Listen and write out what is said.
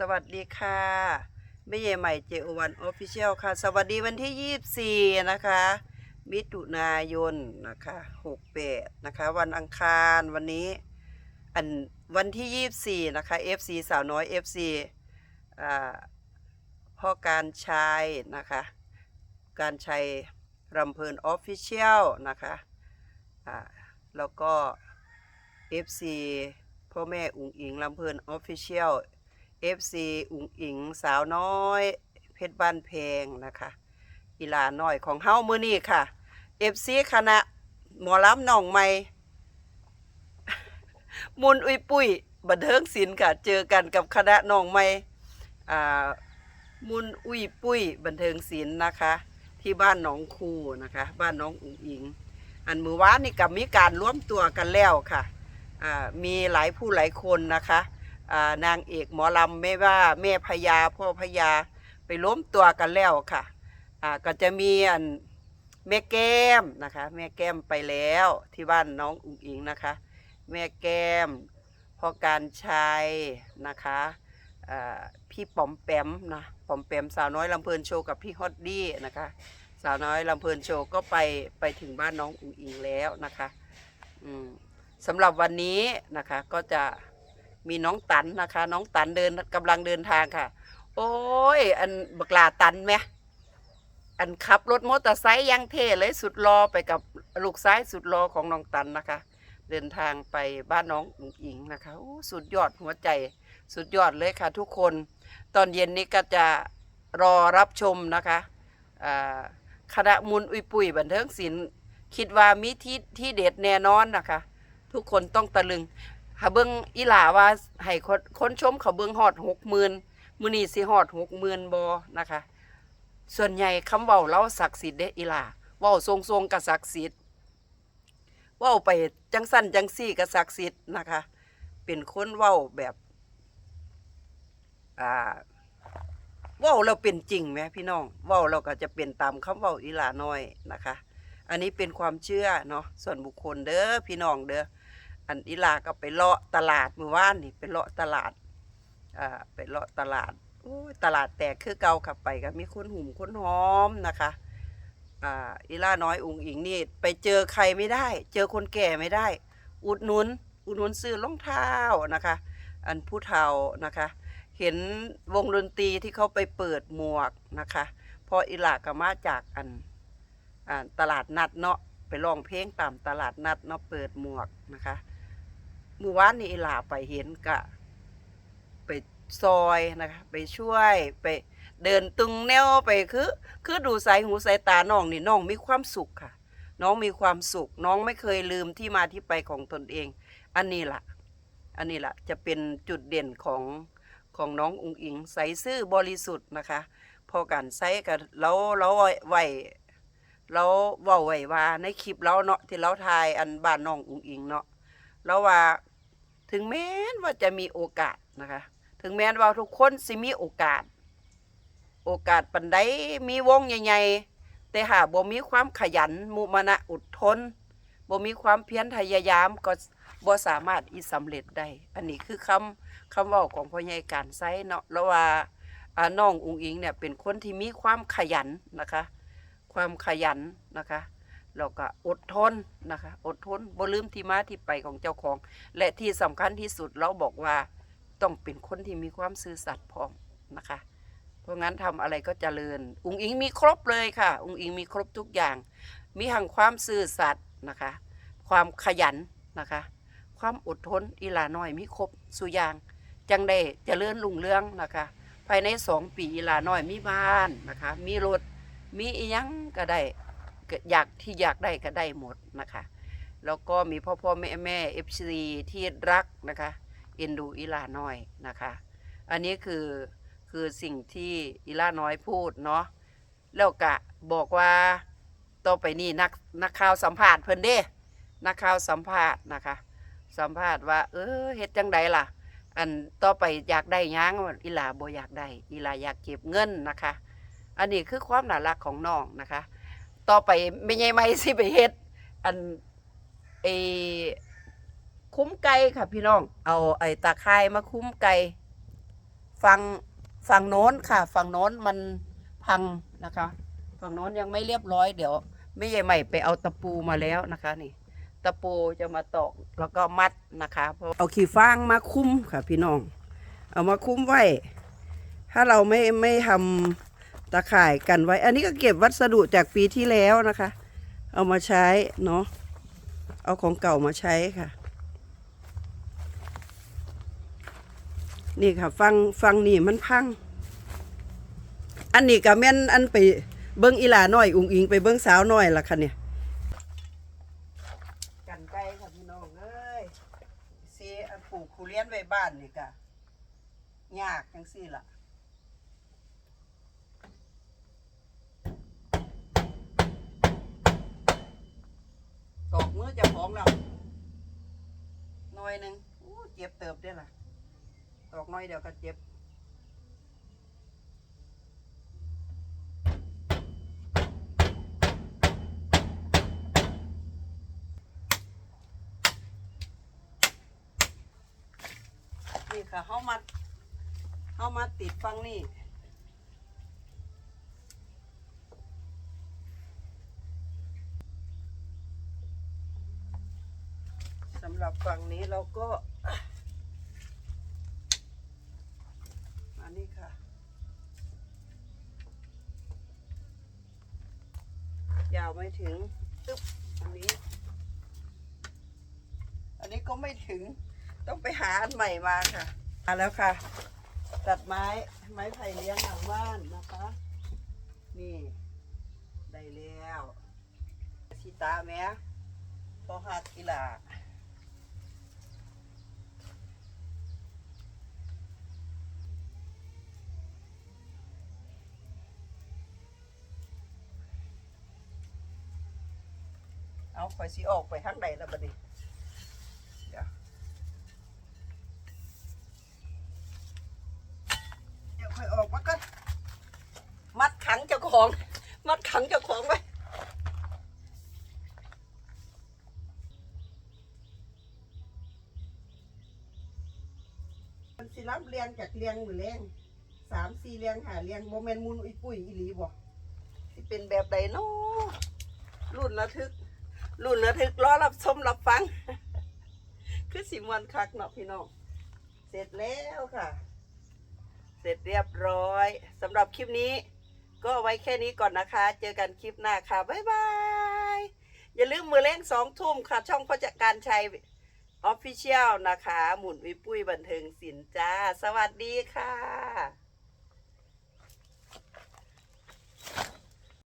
สวัสดีค่ะแม่เย่ใหม่เจโอวันออฟฟิเชียลค่ะ สวัสดีวันที่24นะคะ มิถุนายนนะคะ68นะคะ วันอังคารวันนี้ อันวันที่24นะคะ FC สาวน้อย FC อ่าพ่อการชัยนะคะ การชัยรำเพลินออฟฟิเชียลนะคะอ่าแล้วก็ FC พ่อแม่อุ๋งอิงลำเพลินออฟฟิเชียล FC อุ๋งอิงสาวน้อย เพชรบ้านเพงนะคะอีลาน้อยของเฮามือนี้ค่ะ FC คณะหมอลำหนองใหม่มุนอุยปุ้ยบันเทิงศิลป์ค่ะ เจอกันกับคณะหนองใหม่มุนอุยปุ้ยบันเทิงศิลป์นะคะ ที่บ้านหนองคูนะคะ บ้านน้องอุ๋งอิง อันมือวานนี่กับมีการร่วมตัวกันแล้วค่ะมีหลายผู้หลายคนนะคะ นางเอกหมอลำไม่ว่าแม่พญาพ่อพญาไปล้มตัวกันแล้วค่ะก็จะมีอันแม่แก้มนะคะ แม่แก้มไปแล้วที่บ้านน้องอุ๋งอิงนะคะ แม่แก้มพ่อการชัยนะคะพี่ป๋อมแปมนะป๋อมแปมสาวน้อยลำเพลินโชว์กับพี่ฮอตดี้นะคะ สาวน้อยลำเพลินโชว์ก็ไปไปถึงบ้านน้องอุ๋งอิงแล้วนะคะสำหรับวันนี้นะคะก็จะ มีน้องตันนะคะ น้องตันเดินกำลังเดินทางค่ะ โอ้ย อันบักลาตันไหมอันขับรถมอเตอร์ไซค์ยังเท่เลยสุดรอไปกับลูกซ้ายสุดรอของน้องตันนะคะ เดินทางไปบ้านน้องอุ๋งอิงนะคะสุดยอดหัวใจ สุดยอดเลยค่ะ ทุกคน ตอนเย็นนี้ก็จะรอรับชมนะคะคณะมุนอุยปุยบันเทิงศิลป์คิดว่ามีที่ที่เด็ดแน่นอนนะคะ ทุกคนต้องตะลึง หาเบิ้งอีหลาว่าให้คนคนชมเขาเบิ้งฮอดหกหมื่นมือนีสิฮอดหกหมื่นบอนะคะ ส่วนใหญ่คำเว้าเล่าศักดิ์สิทธิ์เด้อีหลาเว้าทรงทรงกับศักดิ์สิทธิ์เว้าไปจังสั้นจังซี่กับศักดิ์สิทธิ์นะคะ เป็นคนเว้าแบบอ่าเว้าเราเป็นจริงไหมพี่น้องเว้าเราก็จะเป็นตามคำเว้าอีหลาน้อยนะคะ อันนี้เป็นความเชื่อเนาะส่วนบุคคลเด้อพี่น้องเด้อ อันอีลาก็ไปเลาะตลาดเมื่อวานนี่ไปเลาะตลาดอ่าไปเลาะตลาดโอ้ยตลาดแตกคือเก่าขับไปก็มีคนหุ่มคนหอมนะคะอ่าอีลาน้อยอุงอิงนี่ไปเจอใครไม่ได้ เจอคนแก่ไม่ได้ อุดหนุน อุดหนุนซื้อรองเท้านะคะ อันผู้เฒ่านะคะ เห็นวงดนตรีที่เขาไปเปิดหมวกนะคะพออีลาก็มาจากอันอ่าตลาดนัดเนาะไปร้องเพลงตามตลาดนัดเนาะเปิดหมวกนะคะ มื่อวานนี้อีหลาไปเห็นกะ ไปซอยนะคะ ไปช่วยไปเดินตึงแนวไปคือ คือดูสายหูสายตาน้องนี่น้องมีความสุขค่ะ น้องมีความสุข น้องไม่เคยลืมที่มาที่ไปของตนเอง อันนี้ล่ะ อันนี้ล่ะ จะเป็นจุดเด่นของของน้องอุงอิงใสซื่อบริสุทธิ์นะคะ พอกันใส่กับเราเราไหวเราเว้าไว้ว่าในคลิปเราเนาะที่เราถ่ายอันบ้านน้องอุงอิงเนาะ แล้วว่าถึงแม้นว่าจะมีโอกาสนะคะ ถึงแม้นว่าทุกคนสิมีโอกาส โอกาสปันใดมีวงใหญ่ๆแต่หากบ่มีความขยันมุมานะอดทนบ่มีความเพียรพยายามก็บ่สามารถอีสำเร็จได้อันนี้คือคำคำเว้าของพ่อใหญ่การไซเนาะแล้วว่าอ่าน้องอุงอิงเนี่ยเป็นคนที่มีความขยันนะคะ ความขยันนะคะ แล้วก็อดทนนะคะ อดทนบ่ลืมที่มาที่ไปของเจ้าของ และที่สำคัญที่สุดเราบอกว่าต้องเป็นคนที่มีความซื่อสัตย์พร้อมนะคะ เพราะงั้นทำอะไรก็เจริญ อุงอิงมีครบเลยค่ะ อุงอิงมีครบทุกอย่าง มีทั้งความซื่อสัตย์นะคะ ความขยันนะคะ ความอดทนอีหลาน้อยมีครบสุอย่าง จังได้เจริญรุ่งเรืองนะคะ ภายในสองปีอีหลาน้อยมีบ้านนะคะ มีรถมีอีหยังก็ได้ อยากที่อยากได้ก็ได้หมดนะคะ แล้วก็มีพ่อพ่อแม่แม่เอฟซีที่รักนะคะเอ็นดูอีลาน้อยนะคะ อันนี้คือคือสิ่งที่อีลาน้อยพูดเนาะแล้วกะบอกว่าต่อไปนี่นักนักข่าวสัมภาษณ์เพิ่นเด้นักข่าวสัมภาษณ์นะคะ สัมภาษณ์ว่า เออเฮ็ดจังใดล่ะ อันต่อไปอยากได้ยังอีลาบ่อยากได้อีลาอยากเก็บเงินนะคะ อันนี้คือความน่ารักของน้องนะคะ ต่อไปไม่ใช่ไม่สิไปเฮ็ด อันไอคุ้มไก่ค่ะพี่น้อง เอาไอ้ตาข่ายมาคุ้มไก่ฝั่งฝั่งโน้นค่ะ ฝั่งโน้นมันพังนะคะ ฝั่งโน้นยังไม่เรียบร้อยเดี๋ยวไม่ใหญ่ใหม่ไปเอาตะปูมาแล้วนะคะนี่ ตะปูจะมาตอกแล้วก็มัดนะคะเพราะเอาขี้ฟางมาคุ้มค่ะพี่น้อง เอามาคุ้มไว้ ถ้าเราไม่ไม่ทำ ตะข่ายกันไว้ อันนี้ก็เก็บวัสดุจากปีที่แล้วนะคะ เอามาใช้เนาะเอาของเก่ามาใช้ค่ะ นี่ค่ะ ฟังฟังนี่มันพัง อันนี้ก็แม่นอันไปเบิ้งอีหลาน้อย อุงอิงไปเบิ้งสาวน้อยล่ะค่ะเนี่ยกันไกลค่ะพี่น้องเอ้ยเสียปลูกคูเรียนไว้บ้านนี่ก็ยากจังซี่ล่ะ ต อกมืองแล้วหน่อยหนึ่งเจ็บเติบได้ล่ะ ตอกน้อยเดียวก็เจ็บนี่ค่ะเขามาเขามาติดฟังนี่ หรับฝั่งนี้เราก็มานี่ค่ะ ยาวไม่ถึงตึ๊บอันนี้ อันนี้ก็ไม่ถึงต้องไปหาอันใหม่มาค่ะมาแล้วค่ะ ตัดไม้ไม้ไผ่เลี้ยงหลังบ้านนะคะ นี่ได้แล้วชิตาแม่พอหักกีฬา เอาข่อยสิออกไปทางใดแล้วบัดนี้เดี๋ยวเดี๋ยวคอยออกมาก่อนมัดขังเจ้าของ มัดขังเจ้าของไว้มันสิรับเรียงจากเรียงหรือเรียงสามสี่เรียงหาเรียงโมเมนมูลอีปุ้ยอีหลีบ่ที่เป็นแบบใดเนาะรุ่นระทึก รุ่นระทึกรอรับชมรับฟัง คือสิมวนคักเนาะพี่น้อง เสร็จแล้วค่ะ เสร็จเรียบร้อยสำหรับคลิปนี้ ก็ไว้แค่นี้ก่อนนะคะ เจอกันคลิปหน้าค่ะ บ๊ายบาย อย่าลืมมือเล่งสองทุ่มค่ะ ช่องพ่อจัดการชัยออฟฟิเชียลนะคะ หมุนวิปุ้ยบันเทิงศิลป์จ้า สวัสดีค่ะ